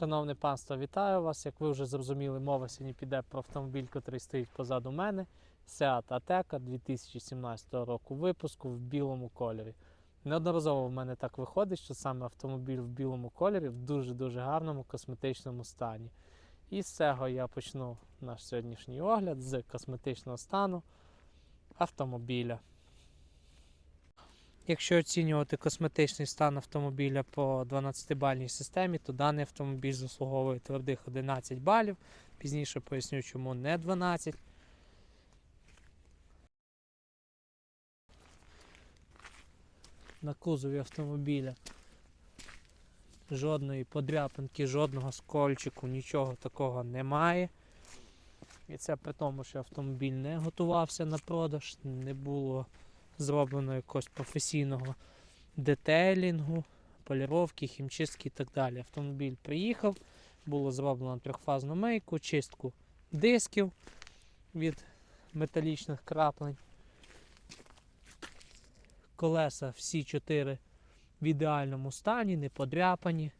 Шановне панство, вітаю вас. Як ви вже зрозуміли, мова сьогодні піде про автомобіль, який стоїть позаду мене. Seat Ateca 2017 року випуску в білому кольорі. Неодноразово в мене так виходить, що саме автомобіль в білому кольорі в дуже-дуже гарному косметичному стані. І з цього я почну наш сьогоднішній огляд з косметичного стану автомобіля. Якщо оцінювати косметичний стан автомобіля по 12-бальній системі, то даний автомобіль заслуговує твердих 11 балів. Пізніше поясню, чому не 12. На кузові автомобіля жодної подряпинки, жодного скольчику, нічого такого немає. І це при тому, що автомобіль не готувався на продаж, не було зроблено якогось професійного детейлінгу, поліровки, хімчистки і так далі. Автомобіль приїхав, було зроблено трьохфазну мийку, чистку дисків від металічних краплень. Колеса всі чотири в ідеальному стані, не подряпані,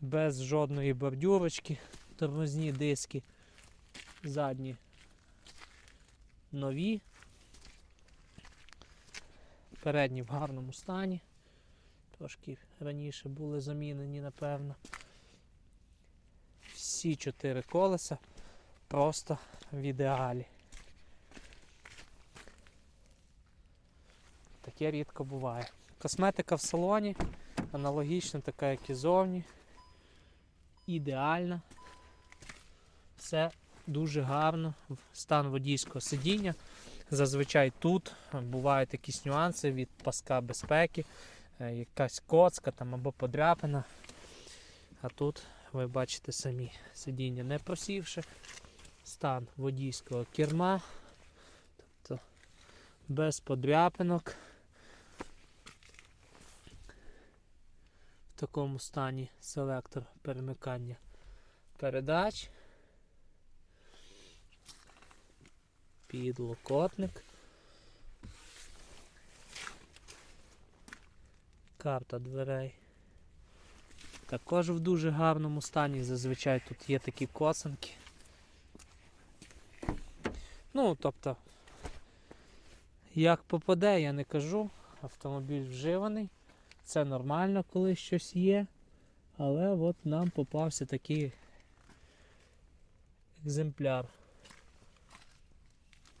без жодної бордюрочки, тормозні диски задні нові, передні в гарному стані. Трошки раніше були замінені, напевно. Всі чотири колеса просто в ідеалі. Таке рідко буває. Косметика в салоні аналогічна, така, як і зовні. Ідеальна. Все дуже гарно. Стан водійського сидіння. Зазвичай тут бувають якісь нюанси від паска безпеки, е, якась коцка там або подряпина. А тут ви бачите самі сидіння не просівши. Стан водійського керма. Тобто без подряпинок. В такому стані селектор перемикання передач. Підлокотник. Карта дверей. Також в дуже гарному стані. Зазвичай тут є такі косинки. Ну, тобто, як попаде, я не кажу. Автомобіль вживаний. Це нормально, коли щось є. Але от нам попався такий екземпляр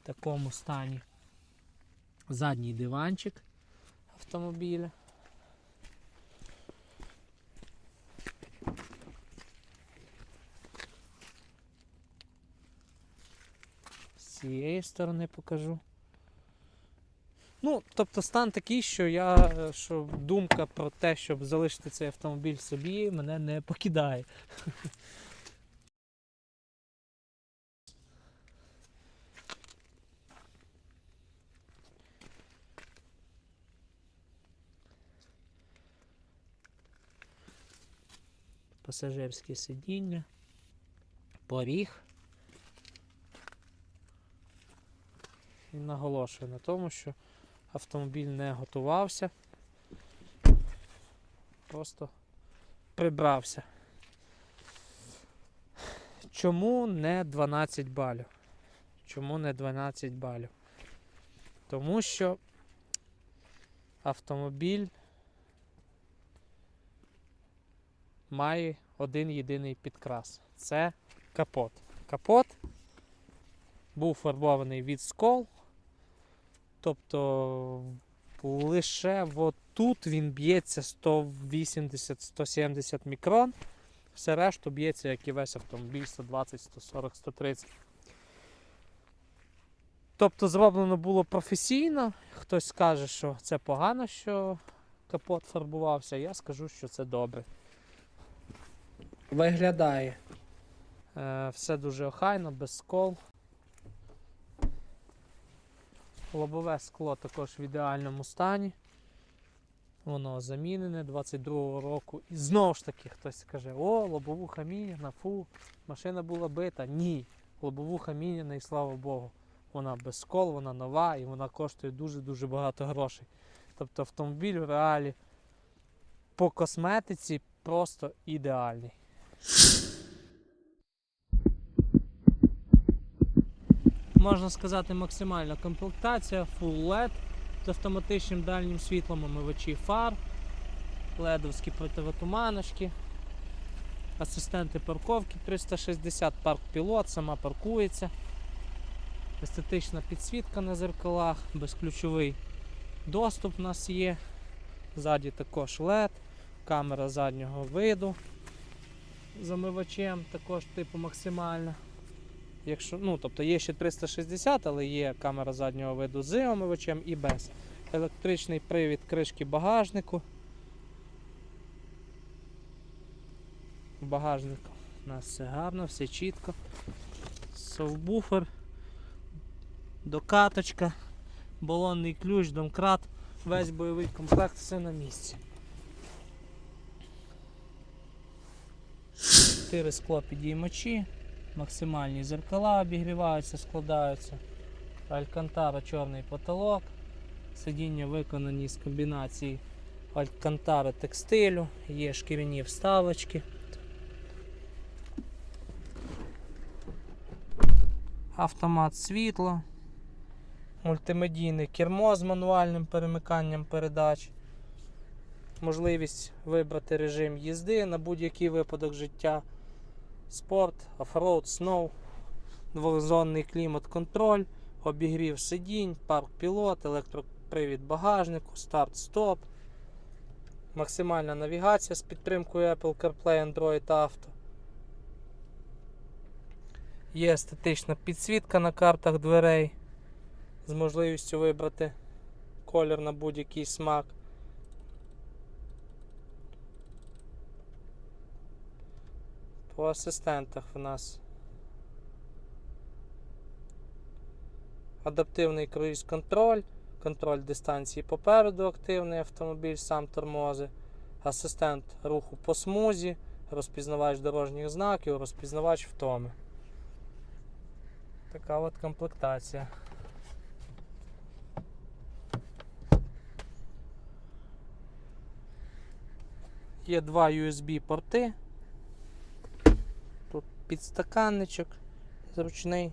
такому стані. Задній диванчик автомобіля. З цієї сторони покажу. Ну, тобто стан такий, що я, що думка про те, щоб залишити цей автомобіль собі, мене не покидає. Пасажирське сидіння, поріг. І наголошую на тому, що автомобіль не готувався, просто прибрався. Чому не 12 балів? Чому не 12 балів? Тому що автомобіль має один єдиний підкрас. Це капот. Капот був фарбований від скол. Тобто лише от тут він б'ється 180-170 мікрон. Все решту б'ється, як і весь автомобіль 120, 140, 130. Тобто зроблено було професійно. Хтось скаже, що це погано, що капот фарбувався. Я скажу, що це добре. Виглядає е, все дуже охайно, без скол. Лобове скло також в ідеальному стані. Воно замінене 22-го року. І знову ж таки хтось скаже, о, лобовуха міняна, фу, машина була бита. Ні, лобовуха міняна і слава Богу. Вона без скол, вона нова і вона коштує дуже-дуже багато грошей. Тобто автомобіль в реалі по косметиці просто ідеальний. Можна сказати, максимальна комплектація, Full LED з автоматичним дальнім світлом, омивачі фар, ледовські противотуманочки, асистенти парковки 360, парк пілот, сама паркується, естетична підсвітка на зеркалах, безключовий доступ у нас є. Ззаді також LED, камера заднього виду з омивачем, також типу максимальна. Якщо, ну, тобто є ще 360, але є камера заднього виду з омивачем і без. Електричний привід кришки багажнику. В багажнику у нас все гарно, все чітко. Совбуфер, докаточка, балонний ключ, домкрат, весь бойовий комплект, все на місці. Чотири скло підіймачі, максимальні зеркала обігріваються, складаються. Алькантара чорний потолок. Сидіння виконані з комбінації алькантари текстилю, є шкіряні вставочки. Автомат світла, мультимедійне кермо з мануальним перемиканням передач, можливість вибрати режим їзди на будь-який випадок життя, спорт, оффроуд, сноу, двохзонний клімат-контроль, обігрів сидінь, парк пілот, електропривід багажнику, старт-стоп, максимальна навігація з підтримкою Apple CarPlay, Android Auto. Є естетична підсвітка на картах дверей з можливістю вибрати колір на будь-який смак. По асистентах в нас адаптивний круїз-контроль, контроль дистанції попереду активний автомобіль, сам тормози, асистент руху по смузі, розпізнавач дорожніх знаків, розпізнавач втоми. Така от комплектація. Є два USB порти. Тут підстаканничок зручний.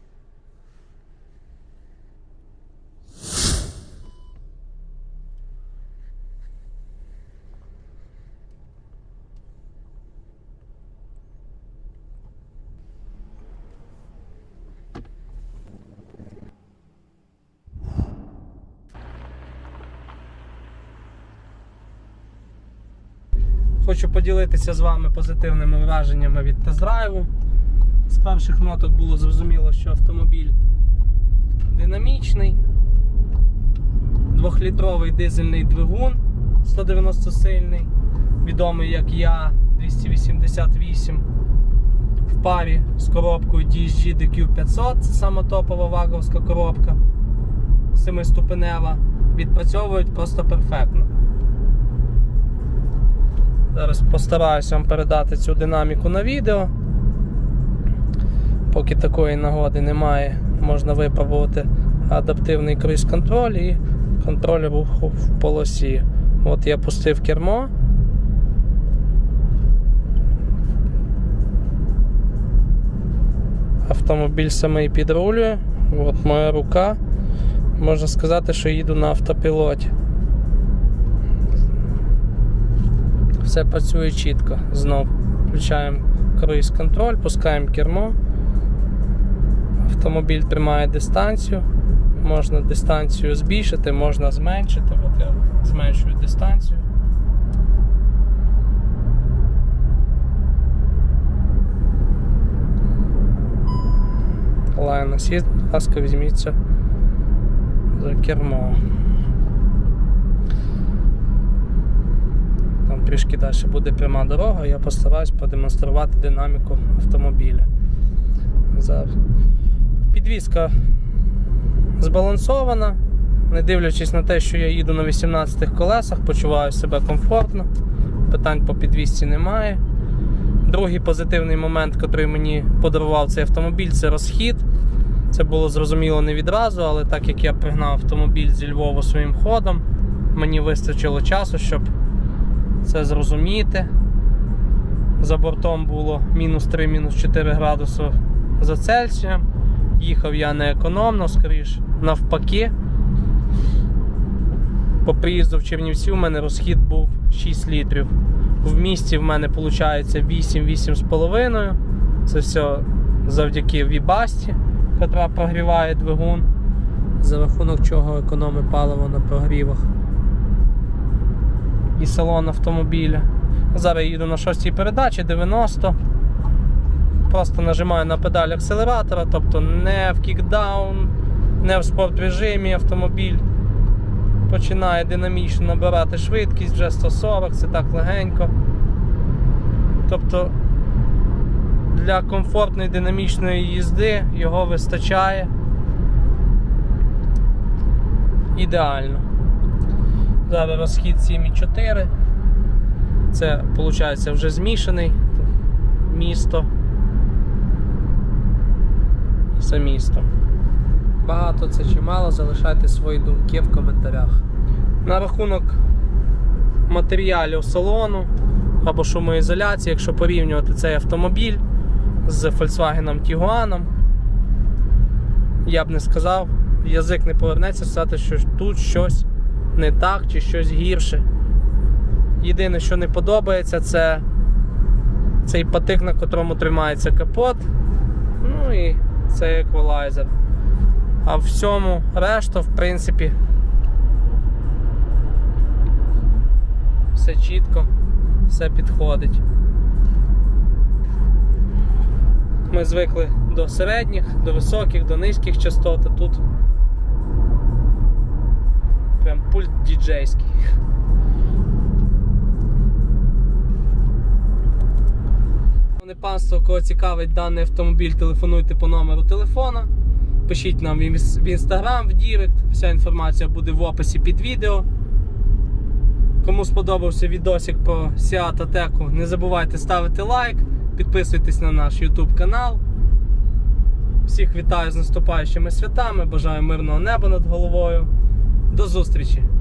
Хочу поділитися з вами позитивними враженнями від тест-драйву. З перших ноток було зрозуміло, що автомобіль динамічний, двохлітровий дизельний двигун 190 сильний, відомий як Я 288 в парі з коробкою DSG DQ500, це сама топова ваговська коробка, семиступенева, відпрацьовують просто перфектно. Зараз постараюся вам передати цю динаміку на відео. Поки такої нагоди немає, можна випробувати адаптивний круїз-контроль і контроль руху в полосі. От я пустив кермо. Автомобіль самий підрулює. От моя рука. Можна сказати, що їду на автопілоті. Все працює чітко. Знов включаємо круїз контроль, пускаємо кермо. Автомобіль тримає дистанцію. Можна дистанцію збільшити, можна зменшити. От я зменшую дистанцію. Лайна сіст, будь ласка, візьміться за кермо. Там трішки далі буде пряма дорога, я постараюсь продемонструвати динаміку автомобіля. Зараз. Підвізка збалансована, не дивлячись на те, що я їду на 18 колесах, почуваю себе комфортно, питань по підвізці немає. Другий позитивний момент, який мені подарував цей автомобіль, це розхід. Це було зрозуміло не відразу, але так як я пригнав автомобіль зі Львова своїм ходом, мені вистачило часу, щоб це зрозуміти. За бортом було мінус 3, мінус 4 градуси за Цельсієм. Їхав я не економно, скоріш навпаки. По приїзду в Чернівці у мене розхід був 6 літрів. В місті в мене виходить 8-8,5. Це все завдяки Вібасті, яка прогріває двигун, за рахунок чого економить паливо на прогрівах і салон автомобіля. Зараз їду на шостій передачі 90. Просто нажимаю на педаль акселератора, тобто не в кікдаун, не в спорт режимі автомобіль починає динамічно набирати швидкість, вже 140, це так легенько. Тобто для комфортної динамічної їзди його вистачає ідеально. Зараз розхід 7,4. Це виходить вже змішаний місто. За місто. Багато це чи мало, залишайте свої думки в коментарях. На рахунок матеріалів салону або шумоізоляції, якщо порівнювати цей автомобіль з Volkswagen Tiguan, я б не сказав, язик не повернеться сказати, що тут щось не так чи щось гірше. Єдине, що не подобається, це цей патик, на котрому тримається капот. Ну і цей еквалайзер. А всьому решта, в принципі, все чітко, все підходить. Ми звикли до середніх, до високих, до низьких частот, а тут прям пульт діджейський. Панство, кого цікавить даний автомобіль, телефонуйте по номеру телефона. Пишіть нам в інстаграм, в Дірект. Вся інформація буде в описі під відео. Кому сподобався відосик про Seat Ateco, не забувайте ставити лайк, підписуйтесь на наш YouTube канал. Всіх вітаю з наступаючими святами, бажаю мирного неба над головою. До зустрічі!